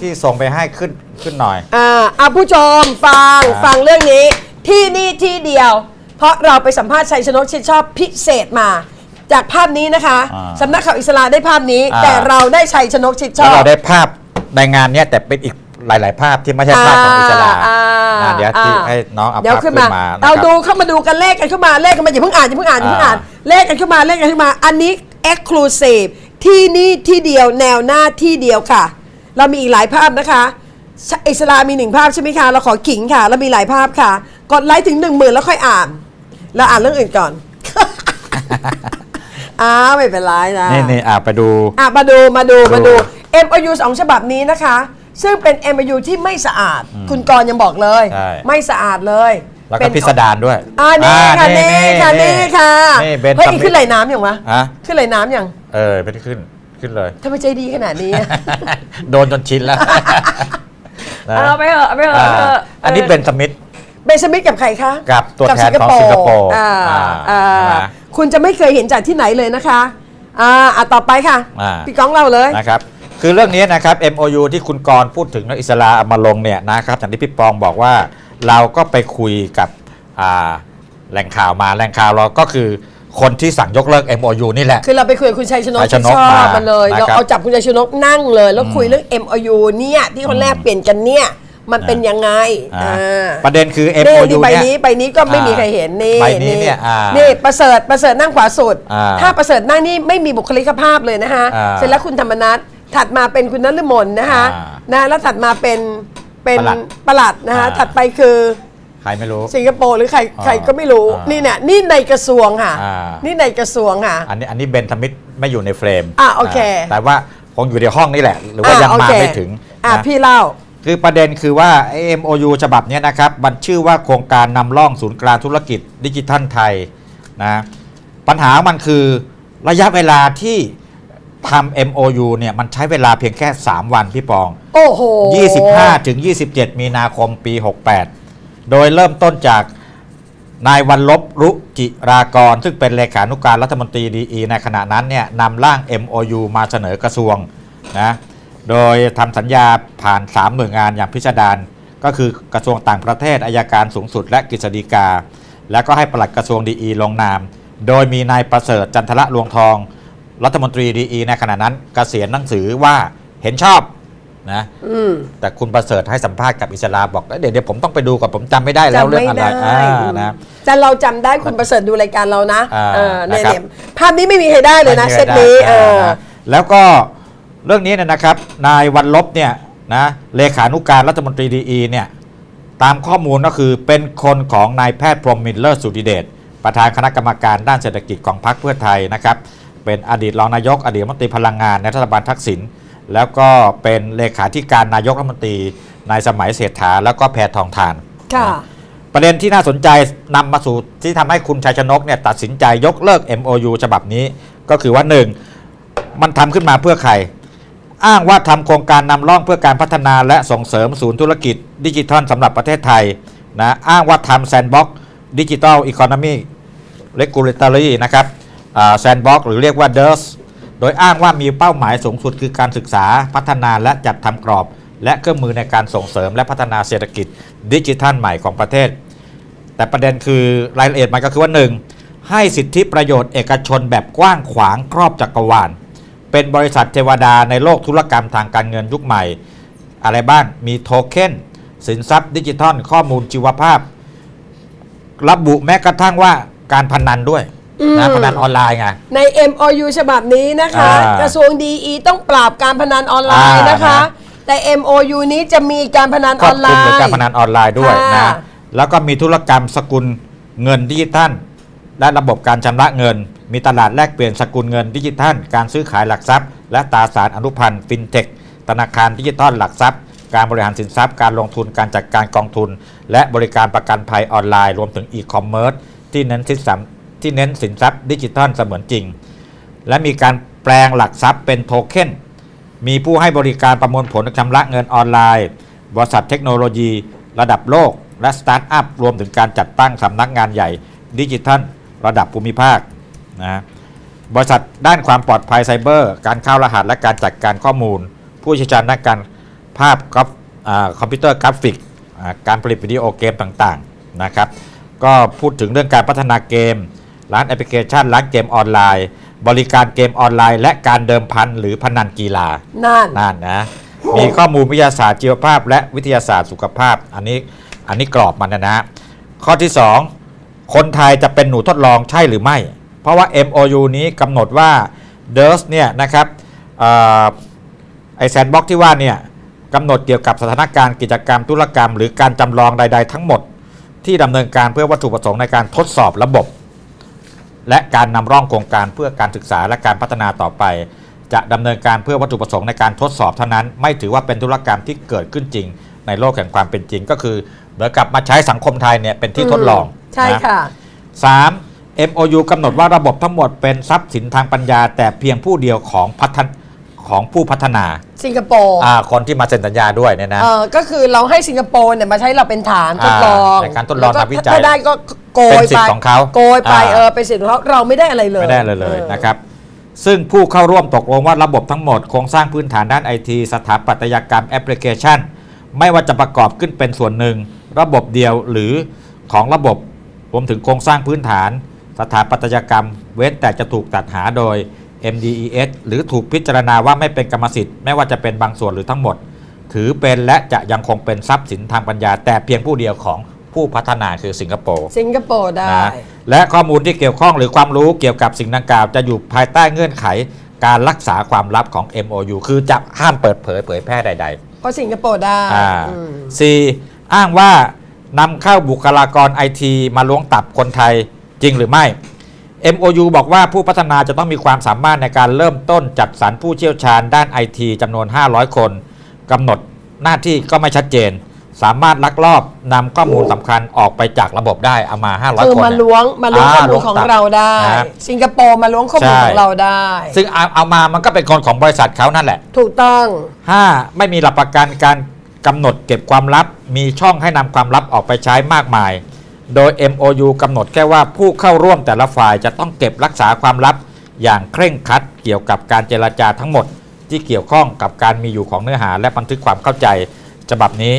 ที่ส่งไปให้ขึ้นขึ้นหน่อย อ่าเอาผู้ชมฟังอ่าฟังเรื่องนี้ ที่นี่ที่เดียว เพราะเราไปสัมภาษณ์ชัยชนกชิดชอบพิเศษมา จากภาพนี้นะคะอ่าสำนักข่าวอิสลามได้ภาพนี้ อ่า แต่เราได้ชัยชนกชิดชแล้วอบเราได้ภาพในงานเนี้ยแต่เป็นอีกหลาย ๆ ภาพที่ไม่ใช่ภาพของอิสลามอ่านะเดี๋ยวที่ให้น้องเอาเดี๋ยวภาพขึ้ขึ้นนมามานะเราครับดูเข้ามาดูกันเลขกันเข้ามาเลขกันมาอย่าเพิ่งอ่านอย่าเพิ่งอ่านอย่าเพิ่งอ่านอ่าเลขกันเข้ามาเลขกันเข้ามา อันนี้ exclusive ที่นี่ที่เดียวแนวหน้าที่เดียวค่ะ เรามีอีกหลายภาพนะคะชอิสลามมีหนึ่งภาพใช่ไหมคะ เราขอขิงค่ะ เรามีหลายภาพค่ะ กดไลค์ถึงหนึ่งหมื่นแล้วค่อยอ่านแล้วอ่านเรื่องอื่นก่อน อ้าวไม่เป็นไรนะนี่นี่อะไปดู อะมาดูมาดูมาดูดู MOU สองฉบับนี้นะคะ ซึ่งเป็น MOU ที่ไม่สะอาด คุณกรณ์ยังบอกเลยใช่ไม่สะอาดเลยแล้วเป็ก็นพิสดารด้วย อ่านี่ค่ะนี่ค่ะนี่ค่ะนี่เบนเฮ้ยสมิธขึ้นไหลน้ำยังวะฮะขึ้นไหลน้ำยังเออไปขึ้น ขึ้นเลย ทำไมใจดีขนาดนี้ โดนจนชินแล้วนะเอาไปเถอะเอาไปเถอะอ่าเอาไปเถะอันนี้เบนสมิธเบนสมิธกับใครคะกับตัวแทนของสิงคโปร์อ่าอ่าอ่าใช่ไหม คุณจะไม่เคยเห็นจากที่ไหนเลยนะคะอ่าอะต่อไปค่ะ อ่า พี่ก้องเล่าเลย นะครับ คือเรื่องนี้นะครับ MOU ที่คุณกรณ์พูดถึงนักอิสลามเอามาลงเนี่ยนะครับอย่างที่พี่ปองบอกว่าเราก็ไปคุยกับอ่าแหล่งข่าวมาแหล่งข่าวเราก็คือ คนที่สั่งยกเลิก MOU นี่แหละ คือเราไปคุยกับคุณชัยชนกชัยชนกชอบมามาเลยนะครับ เราเอาจับคุณชัยชนกนั่งเลย แล้วคุยเรื่อง MOU เนี่ยที่คนแรกเปลี่ยนกันเนี่ย มันเป็นยังไงอ่า อ่าประเด็นคือ นี่ MOU นี่ใบเนี่ย นี้ใบนี้ก็ไม่มีใครเห็นนี่ใบนี้เนี่ยอ่านี่ประเสริฐประเสริฐนั่งขวาสุด อ่าถ้าประเสริฐนั่งนี่ไม่มีบุคลิกภาพเลยนะคะอ่าเสร็จแล้วคุณธรรมนัทถัดมาเป็นคุณนฤมลนะคะอ่านะแล้วถัดมาเป็นเป็นประหลัดประหลัดนะคะอ่าถัดไปคือใค รไม่รู้ สิงคโปร์หรือใครอ่าใครก็ไม่รู้ อ่านี่นี่เนี่ยนี่ในกระทรวงค่ะ อ่านี่ในกระทรวงค่ะ อันนี้อันนี้เบนสมิธไม่อยู่ในเฟรมอ่าโอเคาแต่ว่าคงอยู่ในห้องนี่แหละ หรือว่ายังโอมาเคไม่ถึงอะนะพี่เล่า คือประเด็นคือว่า MOU ฉบับเนี้ยนะครับ มันชื่อว่าโครงการนำร่องศูนย์กลางธุรกิจดิจิทัลไทยนะปัญหามันคือระยะเวลาที่ทำ MOU เนี่ยมันใช้เวลาเพียงแค่ 3 วันพี่ปอง โอ้โห25 ถึง 27 มีนาคมปี 68 โดยเริ่มต้นจากนายวันลบรุจิรากร ซึ่งเป็นเลขานุการรัฐมนตรีดีในขณะนั้นเนี่ยนำร่าง MOU มาเสนอกระทรวงนะโดยทำสัญญาผ่าน 3 หน่วยงานอย่างพิสดารณาก็คือกระทรวงต่างประเทศอายการสูงสุด และกฤษฎีกา แล้วก็ให้ปลัดกระทรวงดีลงนาม โดยมีนายประเสริฐจันทระลวงทอง รัฐมนตรีดีในขณะนั้นเกษียณหนังสือว่าเห็นชอบ นะอืมแต่คุณประเสริฐให้สัมภาษณ์กับอิสลามบอกเอ้ยเดี๋ยวเดี๋ยวผมต้องไปดูก่อนผมจำไม่ได้แล้วจำเรื่องไม่อะไรได้อ่านะแต่เราจำได้คุณประเสริฐดูรายการเรานะอ่าเออเนี่ยนะครับเนี่ยภาพนี้ไม่มีใครได้เลยนะไม่เซมีตใครได้นี้เออนะแล้วก็เรื่องนี้เนี่ยนะครับ นายวันลบเนี่ยนะเลขานุการรัฐมนตรีดีเนี่ยตามข้อมูลก็คือเป็นคนของนายแพทย์พรหมมินเลอร์สุดิเดชประธานคณะกรรมการด้านเศรษฐกิจของพรรคเพื่อไทยนะครับ เป็นอดีตรองนายกอดีตรัฐมนตรีพลังงานในรัฐบาลทักษิณ แล้วก็เป็นเลขาธิการนายกรัฐมนตรีในสมัยเศรษฐาแล้วก็แพทองทาน ค่ะ ประเด็นที่น่าสนใจนำมาสู่ที่ทำให้คุณชัยชนกเนี่ยตัดสินใจยกเลิก MOU ฉบับนี้ ก็คือว่า 1. มันทำขึ้นมาเพื่อใคร อ้างว่าทำโครงการนำร่องเพื่อการพัฒนาและส่งเสริมศูนย์ธุรกิจดิจิทัลสำหรับประเทศไทยนะอ้างว่าทำแซนบ็อกดิจิทัลอีโคโนมีเลกูเลตอรี่นะครับแซนบ็อกหรือเรียกว่า DIRS โดยอ้างว่ามีเป้าหมายสูงสุดคือการศึกษาพัฒนาและจัดทำกรอบ และเครื่องมือในการส่งเสริมและพัฒนาเศรษฐกิจดิจิทัลใหม่ของประเทศ แต่ประเด็นคือรายละเอียดมันก็คือว่า 1. ให้สิทธิประโยชน์เอกชนแบบกว้างขวางครอบจักรวาล เป็นบริษัทเทวดาในโลกธุรกรรมทางการเงินยุคใหม่ อะไรบ้างมีโทเค็นสินทรัพย์ดิจิทัล ข้อมูลชีวภาพ ระบุแม้กระทั่งว่าการพนันด้วย นะพนันออนไลน์ไง ใน MOU ฉบับนี้นะคะ อ่ากระทรวงดีต้องปราบการพนันออนไลน์อ่านนะคะนะ แต่ MOU นี้จะมีการพนันคอรออบนไลคลุมน์ถึงการพนันออนไลน์ด้วยค่ะนะแล้วก็มีธุรกรรมสกุลเงินดิจิทัล และระบบการชำระเงิน มีตลาดแลกเปลี่ยนสกุลเงินดิจิทัล การซื้อขายหลักทรัพย์ และตราสารอนุพันธ์ฟินเทค ธนาคารดิจิทัลหลักทรัพย์ การบริหารสินทรัพย์ การลงทุน การจัดการกองทุน และบริการประกันภัยออนไลน์ รวมถึงอีคอมเมิร์ซที่เน้นสินทรัพย์ ที่เน้นสินทรัพย์ดิจิทัลเสมือนจริง และมีการแปลงหลักทรัพย์เป็นโทเค็นมีผู้ให้บริการประมวลผลชำระเงินออนไลน์ บริษัทเทคโนโลยีระดับโลก และสตาร์ทอัพรวมถึงการจัดตั้งสำนักงานใหญ่ดิจิทัลระดับภูมิภาคนะบริษัทด้านความปลอดภัยไซเบอร์ การเข้ารหัสและการจัดการข้อมูล ผู้เชี่ยวชาญด้านการภาพกราฟคอมพิวเตอร์กราฟิก การผลิตวิดีโอเกมต่างๆนะครับ ก็พูดถึงเรื่องการพัฒนาเกม ร้านแอปพลิเคชัน ร้านเกมออนไลน์ บริการเกมออนไลน์ และการเดิมพันหรือพนันกีฬานั่นนั่นนะ มีข้อมูลวิทยาศาสตร์ชีวภาพ และวิทยาศาสตร์สุขภาพ อันนี้อันนี้กรอบมันนะนะ ข้อที่ 2 คนไทยจะเป็นหนูทดลองใช่หรือไม่ เพราะว่า MOU นี้กำหนดว่า d i r s เนี่ยนะครับเอ่อไอแซนบ็อกที่ว่าเนี่ยกำหนดเกี่ยวกับสถานการณ์กิจกรรมธุรกรรม หรือการจำลองใด ๆ ทั้งหมด ที่ดำเนินการเพื่อวัตถุประสงค์ในการทดสอบระบบ และการนำร่องโครงการเพื่อการศึกษาและการพัฒนาต่อไป จะดำเนินการเพื่อวัตถุประสงค์ในการทดสอบเท่านั้น ไม่ถือว่าเป็นธุรกรรมที่เกิดขึ้นจริง ในโลกแห่งความเป็นจริงก็คือเหมือนกับมาใช้สังคมไทยเนี่ยเป็นที่ทดลองใช่นะค่ะ 3 MOU กำหนดว่าระบบทั้งหมดเป็นทรัพย์สินทางปัญญา แต่เพียงผู้เดียวของพัฒน ของผู้พัฒนาสิงคโปร์อ่าคนที่มาเซ็นสัญญาด้วยเนี่ยนะ เออก็คือเราให้สิงคโปร์เนี่ยมาใช้เราเป็นฐานทดลองอ่าในการทดลองแวทำวิจัยถ้าได้ก็โกเป็ยนสิทไปธิ์ของเขาโกยไปอ่า เออเป็นสิทธิ์ของเขาเราไม่ได้อะไรเลยไม่ได้เลยเลยออ นะครับ ซึ่งผู้เข้าร่วมตกลงว่าระบบทั้งหมดโครงสร้างพื้นฐานด้านไอทีสถาปัตยกรรมแอปพลิเคชัน ไม่ว่าจะประกอบขึ้นเป็นส่วนหนึ่ง ระบบเดียวหรือของระบบรวมถึงโครงสร้างพื้นฐาน สถาปัตยกรรม เว้นแต่จะถูกตัดหาโดย MDES หรือถูกพิจารณาว่าไม่เป็นกรรมสิทธิ์ไม่ว่าจะเป็นบางส่วนหรือทั้งหมด ถือเป็นและจะยังคงเป็นทรัพย์สินทางปัญญา แต่เพียงผู้เดียวของผู้พัฒนาคือสิงคโปร์สิงคโปร์ได้ นะและข้อมูลที่เกี่ยวข้องหรือความรู้เกี่ยวกับสิ่งดังกล่าว จะอยู่ภายใต้เงื่อนไขการรักษาความลับของ MOU คือจะห้ามเปิดเผยเผยแพร่ใดเพราะสิงคโปร์ได้ๆอ่าอืมสี่อ้างว่านำเข้าบุคลากรไอทีมาล้วงตับคนไทยจริงหรือไม่ MOU บอกว่าผู้พัฒนาจะต้องมีความสามารถในการเริ่มต้นจัดสรรผู้เชี่ยวชาญด้านไอทีจำนวน 500 คนกำหนดหน้าที่ก็ไม่ชัดเจน สามารถลักลอบนำข้อมูลสำคัญออกไปจากระบบได้เอามา 500คือคนมาเนี่ยล้วงมาล้วงอ่าข้อมูล้วลงของตับเราได้นะสิงคโปร์มาล้วงข้อมูลใช่ของเราได้ ซึ่งเอาเอามามันก็เป็นคนของบริษัทเขานั่นแหละ ถูกต้อง 5. ไม่มีหลักประกันการกำหนดเก็บความลับ มีช่องให้นำความลับออกไปใช้มากมาย โดย MOU กำหนดแค่ว่าผู้เข้าร่วมแต่ละฝ่ายจะต้องเก็บรักษาความลับ อย่างเคร่งครัดเกี่ยวกับการเจรจาทั้งหมด ที่เกี่ยวข้องกับการมีอยู่ของเนื้อหา และบันทึกความเข้าใจฉบับนี้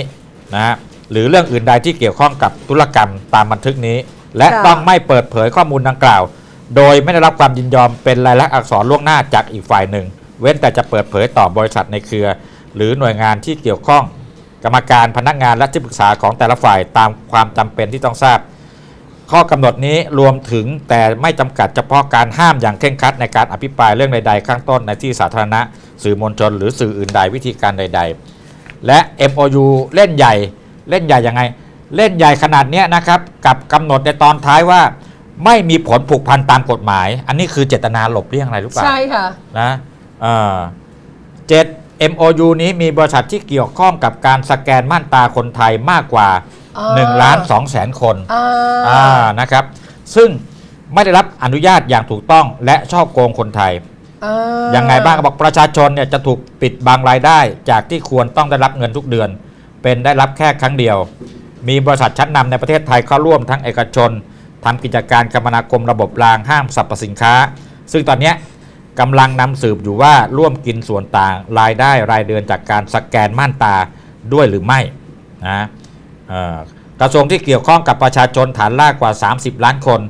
นะฮะหรือเรื่องอื่นใดที่เกี่ยวข้องกับธุรกรรมตามบันทึกนี้ และค่ะ ต้องไม่เปิดเผยข้อมูลดังกล่าว โดยไม่ได้รับความยินยอมเป็นลายลักษณ์อักษรล่วงหน้าจากอีกฝ่ายหนึ่ง เว้นแต่จะเปิดเผยต่อบริษัทในเครือ หรือหน่วยงานที่เกี่ยวข้อง กรรมการพนักงานและที่ปรึกษาของแต่ละฝ่ายตามความจำเป็นที่ต้องทราบ ข้อกำหนดนี้รวมถึงแต่ไม่จำกัดเฉพาะการห้ามอย่างเคร่งครัดในการอภิปรายเรื่องใดๆข้างต้นในที่สาธารณะ สื่อมวลชน หรือสื่ออื่นใดวิธีการใด ๆ และ MOU เล่นใหญ่เล่นใหญ่ยังไง เล่นใหญ่ขนาดเนี้ยนะครับกับกำหนดในตอนท้ายว่า ไม่มีผลผูกพันตามกฎหมาย อันนี้คือเจตนาหลบเลี่ยงอะไรหรือเปล่าใช่ค่ะนะเอ่อเจ็ด MOU นี้มีบริษัทที่เกี่ยวข้องกับการสแกนม่านตาคนไทยมากกว่าอ่า 1ล้าน2แสนคนอ่าอ่านะครับ ซึ่งไม่ได้รับอนุญาตอย่างถูกต้องและช่อโกงคนไทย อ่ายังไงบ้างก็บอกประชาชนเนี่ยจะถูกปิดบังรายได้ จากที่ควรต้องได้รับเงินทุกเดือน เป็นได้รับแค่ครั้งเดียว มีบริษัทชั้นนำในประเทศไทยเข้าร่วมทั้งเอกชนทำกิจการคมนาคมระบบรางห้ามสรรพสินค้า ซึ่งตอนเนี้ย กำลังนำสืบอยู่ว่าร่วมกินส่วนต่างรายได้รายเดือนจากการสแกนม่านตาด้วยหรือไม่นะกระทรวงที่เกี่ยวข้องกับประชาชนฐานล่ากว่า 30 ล้านคน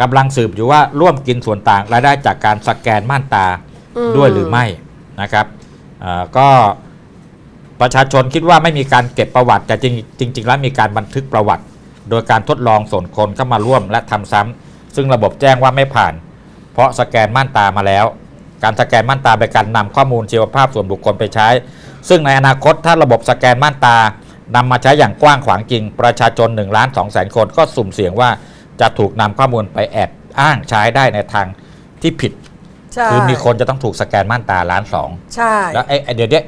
กำลังสืบอยู่ว่าร่วมกินส่วนต่างรายได้จากการสแกนม่านตาด้วยหรือไม่นะครับก็ประชาชนคิดว่าไม่มีการเก็บประวัติแต่จริงจริง ๆ แล้วมีการบันทึกประวัติ โดยการทดลองส่วนคนเข้ามาร่วมและทำซ้ำซึ่งระบบแจ้งว่าไม่ผ่าน เพราะสแกนม่านตามาแล้ว การสแกนม่านตาเป็นการนำข้อมูลชีวภาพส่วนบุคคลไปใช้ ซึ่งในอนาคตถ้าระบบสแกนม่านตานำมาใช้อย่างกว้างขวางจริง ประชาชน1ล้าน2แสนคนก็สุ่มเสี่ยงว่าจะถูกนำข้อมูลไปแอบอ้างใช้ได้ในทางที่ผิดใช่คือมีคนจะต้องถูกสแกนม่านตาล้านสองใช่แล้วไอ้ไอ้เดี๋ยวเนี้ย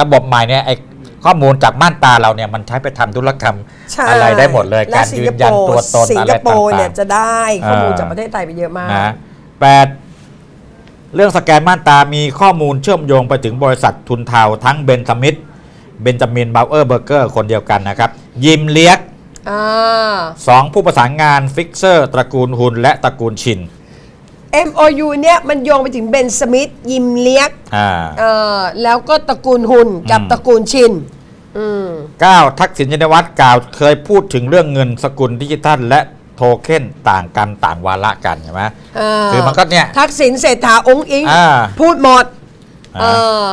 ระบบใหม่เนี่ยไอ้ข้อมูลจากม่านตาเราเนี่ยมันใช้ไปทำธุรกรรมใช่อะไรได้หมดเลยและการยืนยันตัวตนสิงอะไรคต่โปร์เนี่ายงจะได้ข้อมูลเออจากประเทศไทยไปเยอะมาก ๆนะแปดเรื่องสแกนม่านตามีข้อมูลเชื่อมโยงไปถึงบริษัททุนเทาทั้งเบนจามิดเบนจามินบาวเออร์เบอร์เกอร์คนเดียวกันนะครับ ยิมเลียกอ่าสองผู้ประสานงานฟิกเซอร์ ตระกูลฮุนและตระกูลชิน MOU เนี่ยมันโยงไปถึงเบนสมิธยิมเลียกอ่าเอ่อแล้วก็ตระกูลหุนกับอืมตระกูลชินอืมเก้าทักษิณชินวัตรกล่าวเคยพูดถึงเรื่องเงินสกุลดิจิทัลและ โทเค็นต่างกันต่างวาระกันใช่ไหมเออคือมันก็เนี่ยทักษิณเศรษฐาองค์อิงอ่าพูดหมดเออ่าอ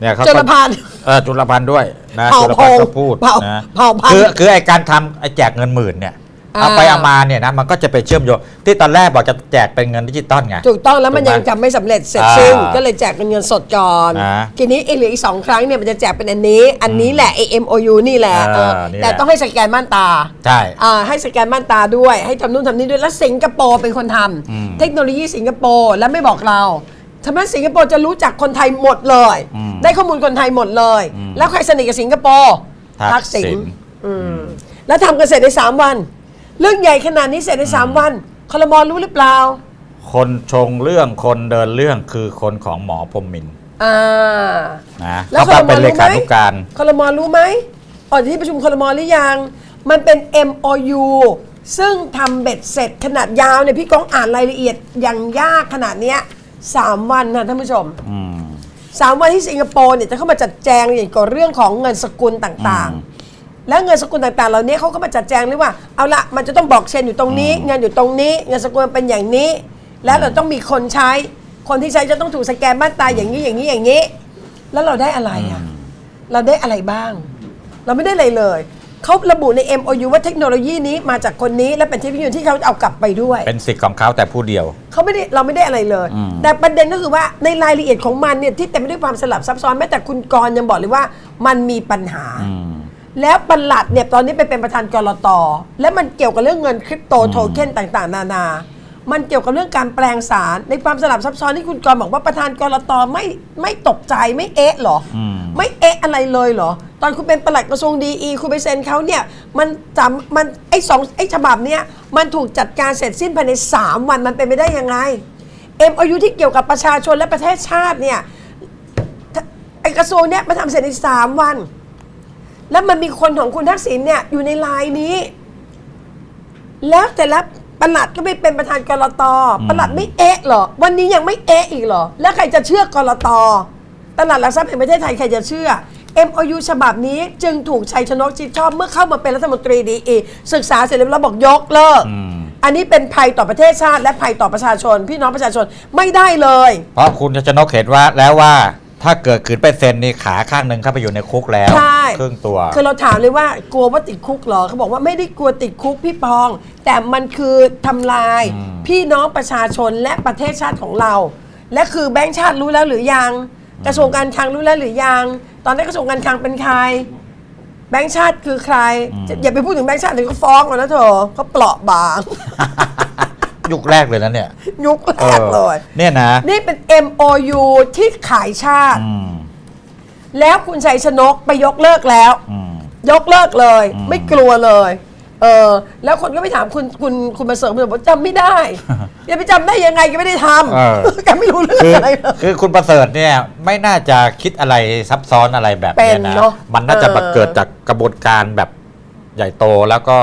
เนี่ยเขาจุก็ลพันธ์เออจุลพันธ์ด้วยนะเผ่าจุลพันธ์ก็พงษ์พูดเผ่านะเผ่าพันธุ์คือคือไอการทำไอแจกเงินหมื่นเนี่ยอ่า เอาไปเอามาเนี่ยนะมันก็จะไปเชื่อมโยงที่ตอนแรกบอกจะแจกเป็นเงินดิจิตอลไง ถูกต้องแล้วมันถูกไหมยังจำไม่สำเร็จเสร็จอ่าสิ้นก็เลยแจกเป็นเงินสดก่อน อ่าทีนี้ไอ้เหลืออีกสองครั้งเนี่ยมันจะแจกเป็นอันนี้ อันนี้แหละ AMOU นี่แหละอ่าเออนี่แหละ แต่ต้องให้สแกนม่านตา ใช่ อ่าให้สแกนม่านตาด้วย ให้ทำนู่นทำนี่ด้วย แล้วสิงคโปร์เป็นคนทำอืมเทคโนโลยีสิงคโปร์แล้วไม่บอกเราทำให้สิงคโปร์จะรู้จักคนไทยหมดเลย อืมได้ข้อมูลคนไทยหมดเลย อืมแล้วใครสนิทกับสิงคโปร์ทักษิณ อืมแล้วทำกันเสร็จในสามวัน เรื่องใหญ่ขนาดนี้เสร็จในสามวันคอรมอรู้หรือเปล่า คนชงเรื่องคนเดินเรื่องคือคนของหมอพรหมมินทร์อ่า นะแล้วเขาคอรมอเป็นเลรู้ไหมขานุการคอรมอรู้ไหมออกจากที่ประชุมคอรมอหรือยัง มันเป็น MOU ซึ่งทำเบ็ดเสร็จขนาดยาวเนี่ยพี่ก้องอ่านรายละเอียดอย่างยากขนาดเนี้ยสามวันนะท่านผู้ชม อืม สามวันที่สิงคโปร์เนี่ยจะเข้ามาจัดแจงเกี่ยวกับเรื่องของเงินสกุลต่าง อืมๆ แล้วเงินสกุลต่างๆ เหล่านี้เขาก็มาจัดแจงเลยว่าเอาละมันจะต้องบอกเชนอยู่ตรงนี้ เงินอยู่ตรงนี้ เงินสกุลเป็นอย่างนี้ แล้วเราต้องมีคนใช้ คนที่ใช้จะต้องถูกสแกนบ้านตายอย่างนี้อย่างนี้อย่างนี้ แล้วเราได้อะไรอะเราได้อะไรบ้าง เราไม่ได้อะไรเลยเขาระบุใน MOU ว่าเทคโนโลยีนี้มาจากคนนี้และเป็นเทคโนโลยีที่เขาเอากลับไปด้วย เป็นสิทธิ์ของเขาแต่ผู้เดียว เขาไม่ได้เราไม่ได้อะไรเลย อืม แต่ประเด็นก็คือว่าในรายละเอียดของมันเนี่ยที่เต็มไปด้วยความสลับซับซ้อนแม้แต่คุณกรณ์ยังบอกเลยว่ามันมีปัญหา อืม แล้วประหลัดเนี่ยตอนนี้ไปเป็นประธานกรตและมันเกี่ยวกับเรื่องเงินคริปโตโทเค็นต่างๆ นานา มันเกี่ยวกับเรื่องการแปลงสารในความสลับซับซ้อนที่คุณกรณ์บอกว่าประธานกรตไม่ไม่ตกใจไม่เอ๊ะเหรออมไม่เอ๊ะอะไรเลยเหรอ ตอนคุณเป็นประหลัดกระทรวงดีอีคุณไปเซ็นเขาเนี่ยมันจำมันไอ้สองไอ้ฉบับเนี้ยมันถูกจัดการเสร็จสิ้นภายใน 3 วันมันเป็นไปได้ยังไง MOU ที่เกี่ยวกับประชาชนและประเทศชาติเนี่ยถ้าไอ้กระทรวงเนี้ยมาทำเสร็จใน3วัน แล้วมันมีคนของคุณทักษิณเนี่ยอยู่ในไลน์นี้ แล้วแต่ละประหลัดก็ไม่เป็นประธานกรตประหลัดไม่เอ๊ะเหรอ วันนี้ยังไม่เอ๊ะอีกเหรอ แล้วใครจะเชื่อกรตตลาดหลักทรัพย์แห่งประเทศไทยใครจะเชื่อ MOU ฉบับนี้จึงถูกชัยชนกชิดชอบเมื่อเข้ามาเป็นรัฐมนตรีดีอีศึกษาเสร็จแล้วบอกยกเลิกอืมอันนี้เป็นภัยต่อประเทศชาติ และภัยต่อประชาชน พี่น้องประชาชนไม่ได้เลย เพราะคุณชนกเห็นว่าแล้วว่า ถ้าเกิดขืนไปเซ็นนี่ขาข้างหนึ่งเข้าไปอยู่ในคุกแล้วใช่ ครึ่งตัว คือเราถามเลยว่ากลัวว่าติดคุกเหรอเขาบอกว่าไม่ได้กลัวติดคุกพี่ปอง แต่มันคือทำลาย อืม พี่น้องประชาชนและประเทศชาติของเรา และคือแบงค์ชาติรู้แล้วหรือยัง กระทรวงการคลังรู้แล้วหรือยัง ตอนนี้นกระทรวงการคลังเป็นใคร แบงค์ชาติคือใครจะอย่าไปพูดถึงแบงค์ชาติเดี๋ยวก็ฟ้องกันนะเธอเขาเปราะบาง ยุคแรกเลยนะเนี่ยยุคแรกเลย เนี่ยนะ นี่เป็น MOU ที่ขายชาติ อืมแล้วคุณชัยชนกไปยกเลิกแล้ว อืม ยกเลิกเลย อืม ไม่กลัวเลย เออ แล้วคนก็ไปถามคุณคุณคุณมาเสริมคุณบอกจำไม่ได้อย่าไปจำได้ยังไงแกไม่ได้ทเออำแกไม่รู้เรื่องคืออะไรเลย คือคุณประเสริฐเนี่ยไม่น่าจะคิดอะไรซับซ้อนอะไรแบบเป็เนี้นยนะ เนอะมันน่าจะเออมาเกิดจากกระบวนการแบบใหญ่โตแล้วก็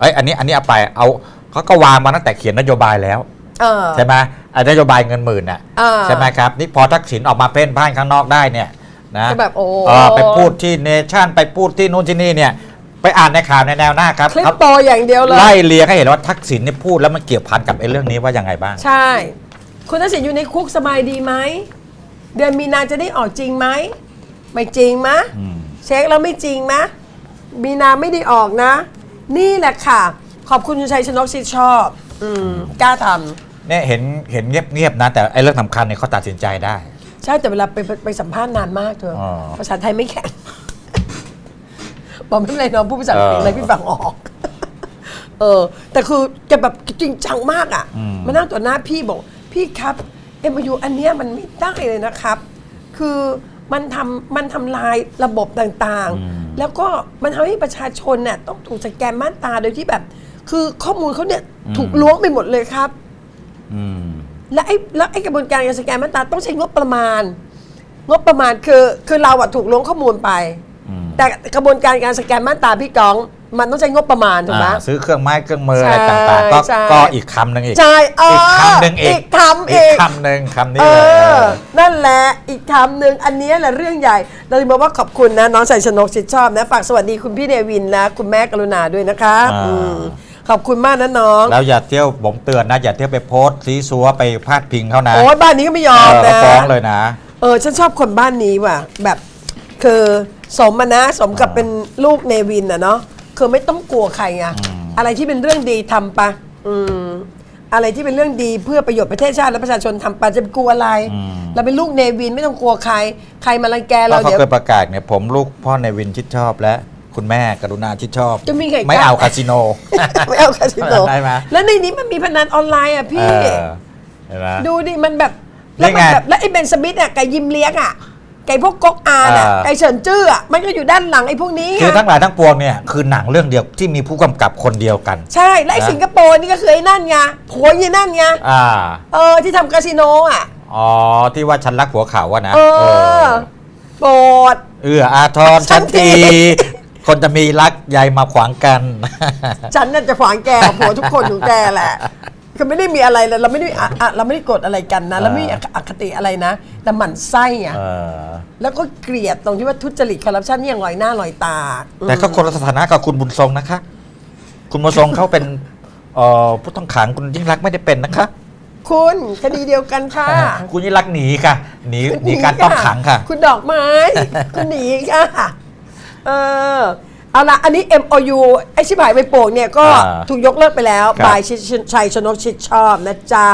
เอ้ยอันนี้อันนี้เอาไปเอา เขาก็วางมาตั้งแต่เขียนนโยบายแล้ว เออใช่ไหมไอ้นโยบายเงินหมื่นน่ะอ่าใช่ไหมครับนี่พอทักษิณออกมาเพ่นพ่านข้างนอกได้เนี่ยนะก็แบบโอ้เออไปพูดที่เนชั่นไปพูดที่นู่นที่นี่เนี่ยไปอ่านในข่าวในแนวหน้าครับคลิปเขาโตอย่างเดียวเลยไล่เลียงให้เห็นว่าทักษิณเนี่ยพูดแล้วมันเกี่ยวพันกับไอ้เรื่องนี้ว่ายังไงบ้าง ใช่ คุณทักษิณอยู่ในคุกสบายดีไหม เดือนมีนาจะได้ออกจริงไหม ไม่จริงมะ อืม เช็คแล้วไม่จริงมะ มีนาไม่ได้ออกนะ นี่แหละค่ะ ขอบคุณคุณชัยชนกชิดชอบ อืมกล้าทำเนี่ยเห็นเห็นเงียบๆนะ แต่ไอ้เรื่องสำคัญเนี่ยเขาตัดสินใจได้ใช่แต่เวลาไปไปไปสัมภาษณ์นานมากเธอออ ภาษาไทยไม่แข็ง บอกไม่เป็นไรน้องพูดภาษาอังกฤษเอออะไรพี่ฟังออก เออ แต่คือแกแบบจริงจังมากอะอืมมานั่งต่อหน้าพี่บอก พี่ครับเอ็มยูอันเนี้ยมันไม่ได้เลยนะครับ คือมันทำมันทำลายระบบต่างๆ แล้วก็มันทำให้ประชาชนเนี่ยต้องถูกสแกนม่านตาโดยที่แบบ คือข้อมูลเขาเนี่ยถูกล้วงไปหมดเลยครับอืมและไอ้แล้วไอ้กระบวนการการสแกนมาตราต้องใช้งบประมาณ งบประมาณคือคือเราอะถูกล้วงข้อมูลไปอืมแต่กระบวนการการสแกนมาตราพี่กอง มันต้องใช้งบประมาณถูกไหมอ่าซื้อเครื่องไม้เครื่องมือใช่อะไรต่างๆก็ใช่ก็อีกคำหนึ่งอีกใช่เอออีกคำหนึ่งอีอีกกคำอีอีกกคำหนึ่งคำนี้เอเลยอนั่นแหละอีกคำหนึ่งอันเนี้ยแหละเรื่องใหญ่ เราจะบอกว่าขอบคุณนะน้องใส่ชนกชิดชอบนะฝากสวัสดีคุณพี่เนวินนะคุณแม่กรุณาด้วยนะคะอ่าอืม ขอบคุณมากนะน้อง แล้วอย่าเที่ยวผมเตือนนะ อย่าเที่ยวไปโพสต์ซีซัวไปพาดพิงเขานะโอ้ยบ้านนี้ก็ไม่ยอมเออนะเขาฟ้องเลยนะ เออ ฉันชอบคนบ้านนี้ว่ะ แบบคือสมอะนะสมกับเป็นลูกเนวินอะเนาะคือไม่ต้องกลัวใครไงอะไรที่เป็นเรื่องดีทำปะอืมอะไรที่เป็นเรื่องดีเพื่อประโยชน์ประเทศชาติและประชาชนทำปะจะไปกลัวอะไร เราเป็นลูกเนวินไม่ต้องกลัวใคร ใครมารังแกแล้เราวเขาเดี๋ยว เคยประกาศเนี่ยผมลูกพ่อในวินชิดชอบและ คุณแม่กรุณาชิดชอบ จะมีใครไม่กล้าเอาคาสิโน ไม่เอาคาสิโนได้ไหมแล้วในนี้มันมีพนันออนไลน์อะเอพี่อเห็นไหมดูดิมันแบบนี่แล้วมันไงแบบแล้วไอ้เบนสมิธอะไก่ยิมเลี้ยงอะไก่พวกก๊กอาร์อะเออไก่เฉินจื้ออะมันก็อยู่ด้านหลังไอ้พวกนี้คือไงทั้งหลายทั้งปวงเนี่ยคือหนังเรื่องเดียวที่มีผู้กำกับคนเดียวกัน ใช่ และไอ้นะสิงคโปร์นี่ก็คือไอ้นั่นไงผัวยี่นั่นไงอ่าเออที่ทำคาสิโนอะอ๋อที่ว่าฉันรักผัวเขาอะนะเอเอออโปรดเอื้ออาทรฉัฉันนทีที คนจะมีรักใหญ่มาขวางกัน ฉันน่ะจะขวางแกกับผัวทุกคนของแกแหละคือไม่ได้มีอะไรเลยเราไม่ได้อะอะเราไม่ได้กดอะไรกันนะเราไม่มีอคติอะไรนะ แต่หมั่นไส้อะเออแล้วก็เกลียดตรงที่ว่าทุจริตคอร์รัปชันนี่ยังลอยหน้าลอยตาแต่ก็คนละสถานะกับคุณบุญทรงนะคะ คุณบุญทรงเขาเป็นเอ่อผู้ต้องขังคุณยิ่งรักษณ์ไม่ได้เป็นนะคะ คุณคดีเดียวกันค่ะคุณยิ่งรักษณ์หนีค่ะหนีหนีการต้องขังค่ะ คุณดอกไม้ คุณหนีค่ะ เออเอาละอันนี้ MOU ไอชิบหายไปโป่งเนี่ยก็อ่าถูกยกเลิกไปแล้วครับ บายชิชัยชนกชิดชอบนะจ๊ะ